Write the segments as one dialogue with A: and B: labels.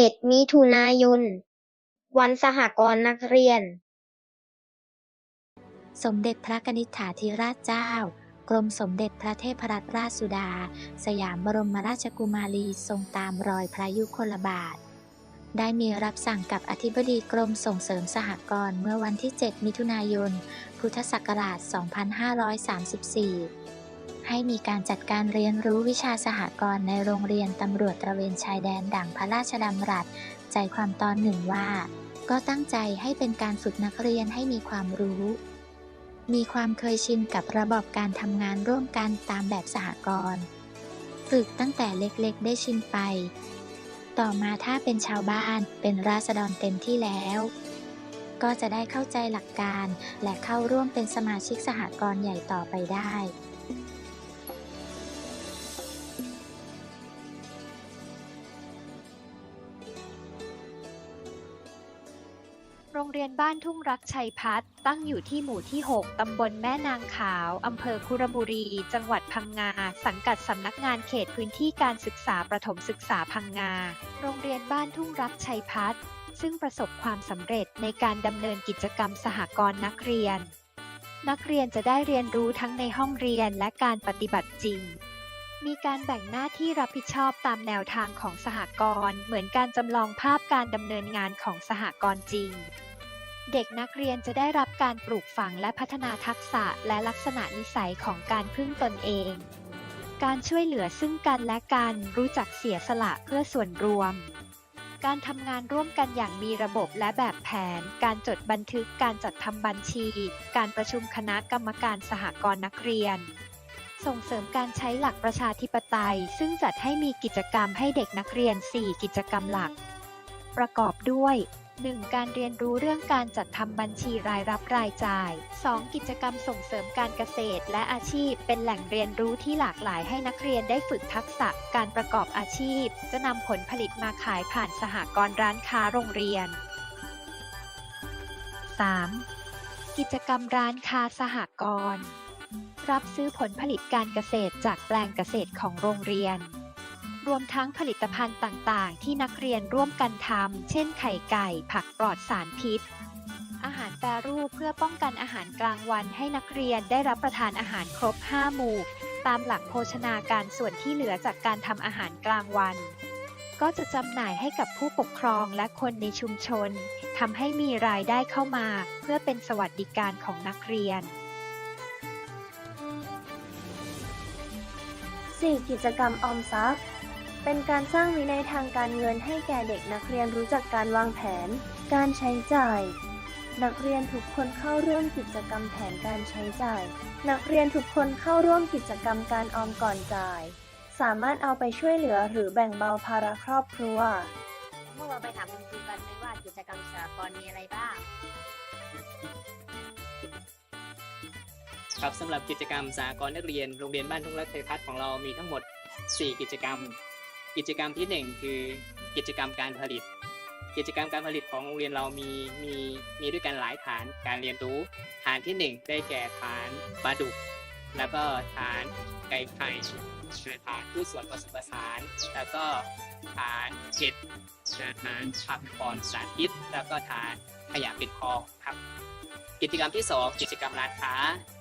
A: 7มิถุนายน วันสหกรณ์นักเรียน
B: สมเด็จพระกนิษฐาธิราชเจ้า กรมสมเด็จพระเทพรัตนราชสุดา สยามบรมราชกุมารีทรงตามรอยพระยุคลบาท ได้มีรับสั่งกับอธิบดีกรมส่งเสริมสหกรณ์เมื่อวันที่ 7 มิถุนายน พุทธศักราช 2534 ให้มีการจัดการเรียนรู้วิชาสหกรณ์ในโรงเรียนตำรวจตระเวนชายแดนดั่งพระราชดำรัส ใจความตอนหนึ่งว่า ก็ตั้งใจให้เป็นการฝึกนักเรียนให้มีความรู้ มีความเคยชินกับระบบการทำงานร่วมกันตามแบบสหกรณ์ฝึกตั้งแต่เล็กๆ ได้ชินไป ต่อมาถ้าเป็นชาวบ้านเป็นราษฎรเต็มที่แล้ว ก็จะได้เข้าใจหลักการ และเข้าร่วมเป็นสมาชิกสหกรณ์ใหญ่ต่อไปได้
C: โรงเรียนบ้านทุ่งรักชัยพัฒน์ตั้งอยู่ที่หมู่ที่ 6 ตำบลแม่นางขาว อำเภอคุระบุรี จังหวัดพังงา สังกัดสำนักงานเขตพื้นที่การศึกษาประถมศึกษาพังงา โรงเรียนบ้านทุ่งรักชัยพัฒน์ซึ่งประสบความสำเร็จในการดำเนินกิจกรรมสหกรณ์นักเรียน นักเรียนจะได้เรียนรู้ทั้งในห้องเรียนและการปฏิบัติจริง มีการแบ่งหน้าที่รับผิดชอบตามแนวทางของสหกรณ์เหมือนการจำลองภาพการดำเนินงานของสหกรณ์จริง เด็กนักเรียนจะได้รับการปลูกฝังและพัฒนาทักษะและลักษณะนิสัยของการพึ่งตนเอง การช่วยเหลือซึ่งกันและกันรู้จักเสียสละเพื่อส่วนรวม การทำงานร่วมกันอย่างมีระบบและแบบแผน การจดบันทึกการจัดทำบัญชี การประชุมคณะกรรมการสหกรณ์นักเรียน ส่งเสริมการใช้หลักประชาธิปไตย ซึ่งจัดให้มีกิจกรรมให้เด็กนักเรียน 4 กิจกรรมหลัก ประกอบด้วย 1. การเรียนรู้เรื่องการจัดทำบัญชีรายรับรายจ่าย 2. กิจกรรมส่งเสริมการเกษตรและอาชีพ เป็นแหล่งเรียนรู้ที่หลากหลายให้นักเรียนได้ฝึกทักษะการประกอบอาชีพ จะนำผลผลิตมาขายผ่านสหกรณ์ร้านค้าโรงเรียน 3. กิจกรรมร้านค้าสหกรณ์รับซื้อผลผลิตการเกษตรจากแปลงเกษตรของโรงเรียน รวมทั้งผลิตภัณฑ์ต่างๆ ที่นักเรียนร่วมกันทำ เช่นไข่ไก่ ผักปลอดสารพิษ อาหารแปรรูปเพื่อป้องกันอาหารกลางวันให้นักเรียนได้รับประทานอาหารครบ 5 หมู่ ตามหลักโภชนาการส่วนที่เหลือจากการทำอาหารกลางวัน ก็จะจำหน่ายให้กับผู้ปกครองและคนในชุมชนทำให้มีรายได้เข้ามา เพื่อเป็นสวัสดิการของนักเรียน
D: 4. กิจกรรมออมทรัพย์ เป็นการสร้างวินัยทางการเงินให้แก่เด็กนักเรียนรู้จักการวางแผน การใช้จ่าย นักเรียนทุกคนเข้าร่วมกิจกรรมแผนการใช้จ่าย นักเรียนทุกคนเข้าร่วมกิจกรรมการออมก่อนจ่าย สามารถเอาไปช่วยเหลือหรือแบ่งเบาภาระครอบครัว
E: พวกเราไปถามคุณครูกันไหมว่ากิจกรรมสหกรณ์มีอะไรบ้าง
F: ครับสำหรับกิจกรรมสากลนักเรียนโรงเรียนบ้านทุ่งรักไทยพัฒน์ของเรามีทั้งหมด 4 กิจกรรม กิจกรรมที่ 1 คือกิจกรรมการผลิต กิจกรรมการผลิตของโรงเรียนเรามีมีมีด้วยกันหลายฐานการเรียนรู้ ฐานที่ 1 ได้แก่ฐานปลาดุก แล้วก็ฐานไก่ไข่ฐานผู้ส่วนผสมผสาน แล้วก็ฐานเห็ดฐานผักปอดสารพิษ แล้วก็ฐานขยะปิดคลองครับ กิจกรรมที่ 2 กิจกรรมร้านค้า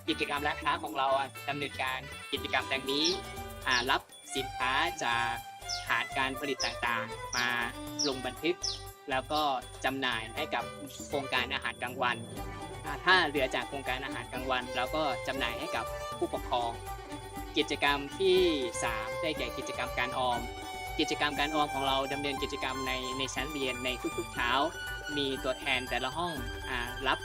F: กิจกรรมร้านค้าของเราอะดำเนินการกิจกรรมดังนี้รับสินค้าจาก ฐานการผลิตต่างๆ มาลงบันทึก แล้วก็จำหน่ายให้กับโครงการอาหารกลางวัน ถ้าเหลือจากโครงการอาหารกลางวันเราก็จำหน่ายให้กับผู้ปกครอง กิจกรรมที่ 3 ได้แก่กิจกรรมการออม กิจกรรมการออมของเราดำเนินกิจกรรมในในชั้นเรียนในทุกๆเช้า มีตัวแทนแต่ละห้องอรับ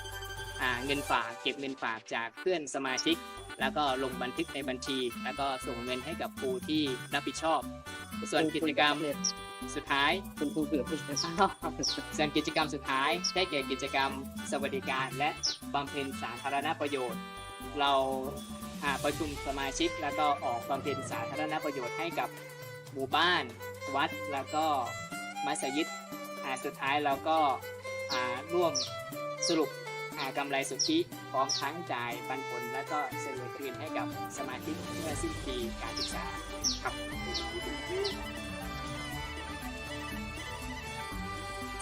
F: เงินฝากเก็บเงินฝากจากเพื่อนสมาชิก แล้วก็ลงบันทึกในบัญชี แล้วก็ส่งเงินให้กับครูที่รับผิดชอบ ส่วนกิจกรรมสุดท้าย
G: คุณครูเกือบไม่ทราบ
F: ส่วนกิจกรรมสุดท้ายได้แก่กิจกรรมสวัสดิการ และบำเพ็ญสาธารณประโยชน์ เราประชุมสมาชิกแล้วก็ออกบำเพ็ญสาธารณประโยชน์ให้กับหมู่บ้าน วัดแล้วก็มัสยิดสุดท้ายเราก็ร่วมสรุปกำไรสุทธิพร้อมทั้งจ่ายปันผล แล้วก็เสนอคืนให้กับสมาชิกเมื่อสิ้นปีการศึกษา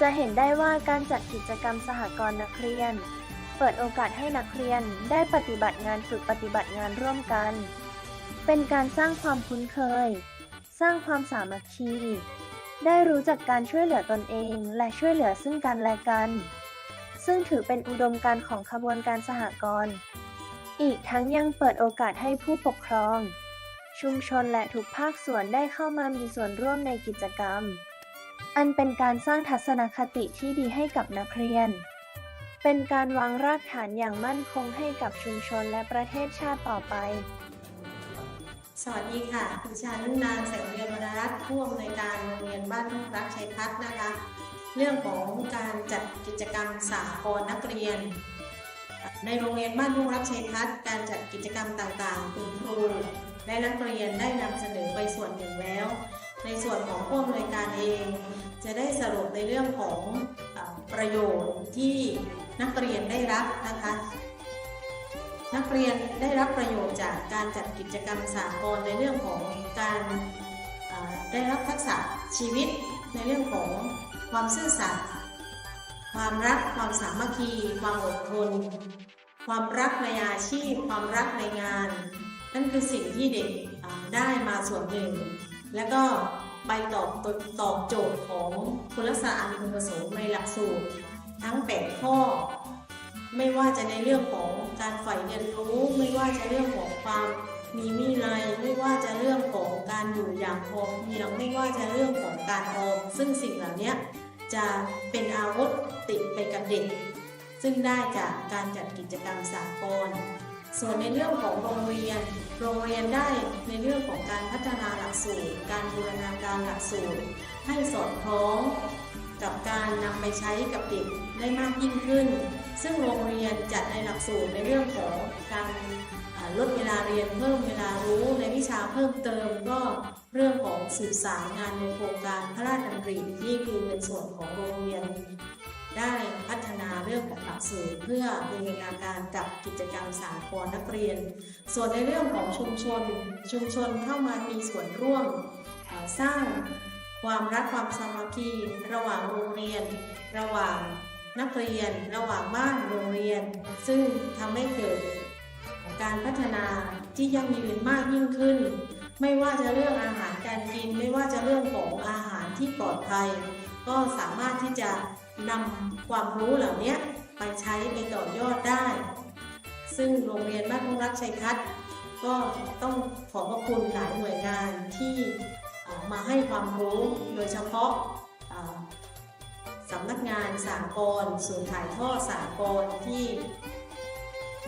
D: จะเห็นได้ว่าการจัดกิจกรรมสหกรณ์นักเรียน เปิดโอกาสให้นักเรียนได้ปฏิบัติงานฝึกปฏิบัติงานร่วมกัน เป็นการสร้างความคุ้นเคย สร้างความสามัคคี ได้รู้จักการช่วยเหลือตนเองและช่วยเหลือซึ่งกันและกัน ซึ่งถือเป็นอุดมการณ์ของขบวนการสหกรณ์อีกทั้งยังเปิดโอกาสให้ผู้ปกครอง ชุมชนและทุกภาคส่วนได้เข้ามามีส่วนร่วมในกิจกรรม อันเป็นการสร้างทัศนคติที่ดีให้กับนักเรียน เป็นการวางรากฐานอย่างมั่นคงให้กับชุมชนและประเทศชาติต่อไป
G: สวัสดีค่ะดิฉันนางแสงเรียนวรรัตน์ผู้อำนวยการโรงเรียนบ้านทุ่งรักชัยพัฒน์นะคะ เรื่องของการจัดกิจกรรมสากลนักเรียน ในโรงเรียนบ้านทุ่งรักชัยพัฒน์การจัดกิจกรรมต่างๆ คุณครูและนักเรียนได้นำเสนอไปส่วนหนึ่งแล้ว ในส่วนของผู้อำนวยการเอง จะได้สรุปในเรื่องของอประโยชน์ที่นักเรียนได้รับนะคะนักเรียนได้รับประโยชน์จากการจัดกิจกรรมสากลในเรื่องของการได้รับทักษะชีวิต ในเรื่องของความซื่อสัตย์ความรักความสามัคคี ความอดทน ความรักในอาชีพ ความรักในงาน นั่นคือสิ่งที่เด็กได้มาส่วนหนึ่ง แล้วก็ไปตอบตอบโจทย์ของคุณลักษณะอันพึงประสงค์ในหลักสูตรทั้ง 8 ข้อ ไม่ว่าจะในเรื่องของการใฝ่เรียนรู้ ไม่ว่าจะเรื่องของความมีวินัยไม่ว่าจะเรื่องของการอยู่อย่างพอเพียงไม่ว่าจะเรื่องของการออมซึ่งสิ่งเหล่านี้จะเป็นอาวุธติดไปกับเด็ก ซึ่งได้จากการจัดกิจกรรมสากล ส่วนในเรื่องของโรงเรียน โรงเรียนได้ในเรื่องของการพัฒนาหลักสูตร การบูรณาการหลักสูตร ให้สอดคล้องกับการนำไปใช้กับเด็กได้มากยิ่งขึ้น ซึ่งโรงเรียนจัดในหลักสูตรในเรื่องของการลดเวลาเรียนเพิ่มเวลารู้ในวิชาเพิ่มเติมก็เรื่องของสื่อสารงานในโครงการพระราชดำรินี่คือในส่วนของโรงเรียนได้ เรื่องของหลักสูตรเพื่อบูรณาการกับกิจกรรมสากลนักเรียน ส่วนในเรื่องของชุมชน ชุมชนเข้ามามีส่วนร่วมสร้างความรักความสามัคคีระหว่างโรงเรียน ระหว่างนักเรียน ระหว่างบ้านโรงเรียน ซึ่งทำให้เกิดการพัฒนาที่ยั่งยืนมากยิ่งขึ้น ไม่ว่าจะเรื่องอาหารการกิน ไม่ว่าจะเรื่องของอาหารที่ปลอดภัย ก็สามารถที่จะ นำความรู้เหล่านี้ไปใช้ไปต่อยอดได้ ซึ่งโรงเรียนบ้านทุ่งรักชัยพัฒน์ก็ต้องขอบพระคุณหลายหน่วยงานที่มาให้ความรู้โดยเฉพาะสำนักงานสากลศูนย์ถ่ายทอดสากลที่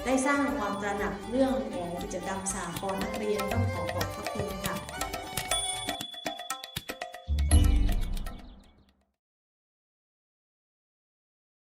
G: ได้สร้างความตระหนักเรื่องของกิจกรรมสากลนักเรียนต้องขอขอบพระคุณค่ะ